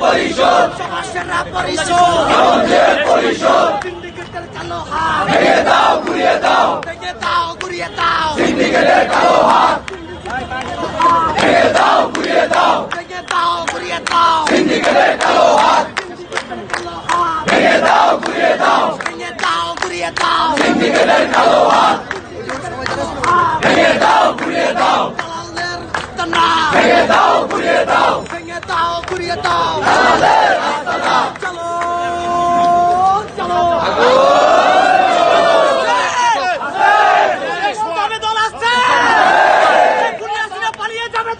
পরিষদ পরিষদ ভেঙে দাও ঘুরিয়ে দাও ভেঙে দাও ঘুরিয়ে দাও সিন্ডিকেটের কালো হাত ভেঙে দাও ঘুরিয়ে দাও ভেঙে দাও সিন্ডিকেটের কালো হাত ভেঙে দাও ঘুরিয়ে দাও ভেঙে দাও ঘুরিয়ে দাও সিন্ডিকেটের কালো হাত ভেঙে দাও ঘুরিয়ে দাও দালালদের আস্তানা ভেঙে দাও ঘুরিয়ে দাও ভেঙে দাও ঘুরিয়ে দাও দালালদের আস্তানা চলো চলো যাবে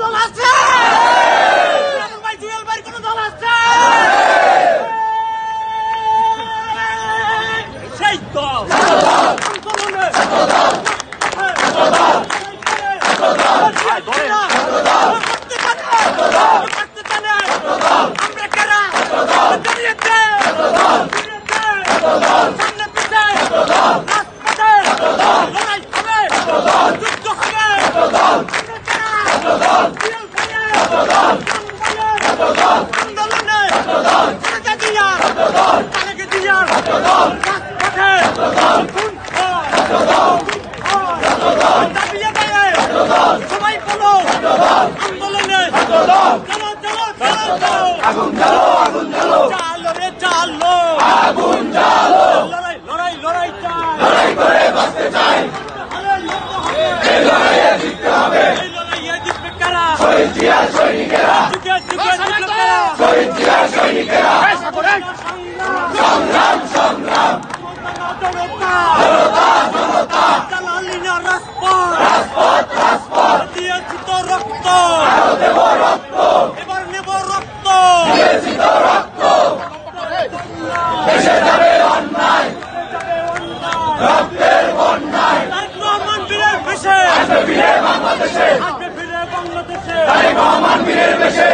দল আছে ভাই জুয়েল ভাইয়ের কোনো দল আছে আগুন জ্বালো আগুন জ্বালো চালো রে চালো আগুন জ্বালো সৈনিকেরা সৈনিকেরা ফিরে বাংলাদেশে তারেক রহমান বীরের বেশে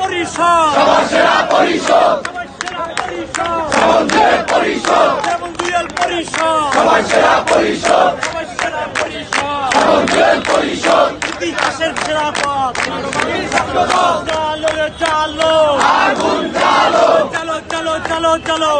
পরিষদ সবার সেরা পরিষদ সবার সেরা পরিষদ যেমন দুয়েল পরিষদ সবার সেরা পরিষদ সবার সেরা পরিষদ ইতিহাসের সেরা পথ চালো চালো আগুন চালো চলো চলো চালো